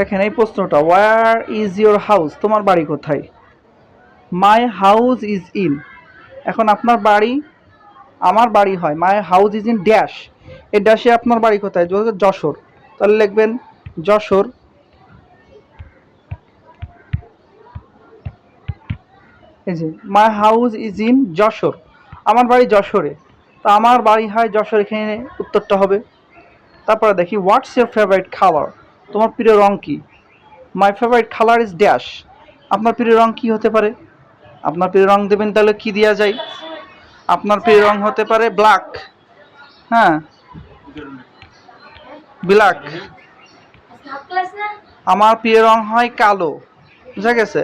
দেখেন এই প্রশ্নটা ওয়ার ইজ ইয়োর হাউস তোমার বাড়ি কোথায়? মাই হাউস ইজ ইন এখন আপনার বাড়ি, আমার বাড়ি হয় my house is in dash এই ড্যাশে আপনার বাড়ি কোথায়? যশোর, তাহলে লিখবেন যশোর। এই যে my house is in Jashore. আমার বাড়ি যশোরে। তো আমার বাড়ি হয় যশোর, এখানে উত্তরটা হবে। তারপরে দেখি হোয়াটস ইয়োর ফেভারিট কালার তোমার প্রিয় রং কি? My favourite colour is dash আপনার প্রিয় রং কি হতে পারে? আপনার প্রিয় রং দেবেন তাহলে কি দেওয়া যায়? আপনার প্রিয় রং হতে পারে ব্ল্যাক হ্যাঁ? ব্ল্যাক আমার প্রিয় রং হয় কালো। বুঝা গেছে?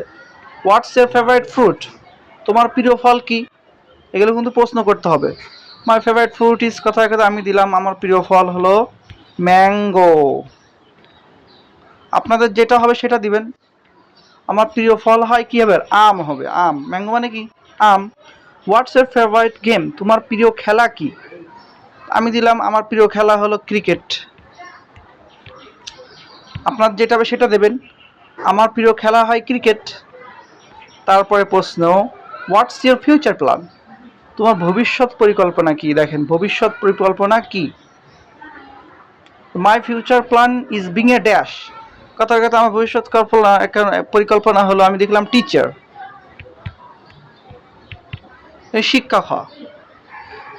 হোয়াটস ইয়োর ফেভারিট ফ্রুট তোমার প্রিয় ফল কি? এগুলো কিন্তু প্রশ্ন করতে হবে। মাই ফেভারিট ফ্রুট ইজ কথায় কথা আমি দিলাম, আমার প্রিয় ফল হলো ম্যাঙ্গো। আপনাদের যেটা হবে সেটা দিবেন। আমার প্রিয় ফল হয় কি হবে? আম হবে। আম। ম্যাঙ্গো মানে কি? আম। হোয়াটস এর ফেভারিট গেম তোমার প্রিয় খেলা কি? আমি দিলাম, আমার প্রিয় খেলা হলো ক্রিকেট আপনার যেটা হবে সেটা দেবেন। আমার প্রিয় খেলা হয় ক্রিকেট তারপরে প্রশ্ন হোয়াটস ইয়োর ফিউচার প্ল্যান তোমার ভবিষ্যৎ পরিকল্পনা কি? দেখেন, ভবিষ্যৎ পরিকল্পনা কি? My future plan is being a dash কথার কথা আমার ভবিষ্যৎ কল্পনা পরিকল্পনা হলো আমি দেখলাম টিচার শিক্ষক হওয়া।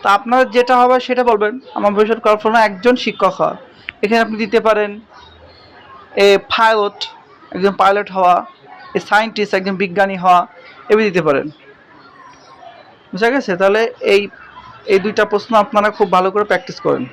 তা আপনার যেটা হবে সেটা বলবেন, আমার ভবিষ্যৎ কল্পনা একজন শিক্ষক হওয়া। এখানে আপনি দিতে পারেন এ পাইলট একজন পাইলট হওয়া, এ সায়েন্টিস্ট একজন বিজ্ঞানী হওয়া, এভাবে দিতে পারেন। বুঝা গেছে? তাহলে এই এই দুইটা প্রশ্ন আপনারা খুব ভালো করে প্র্যাকটিস করেন।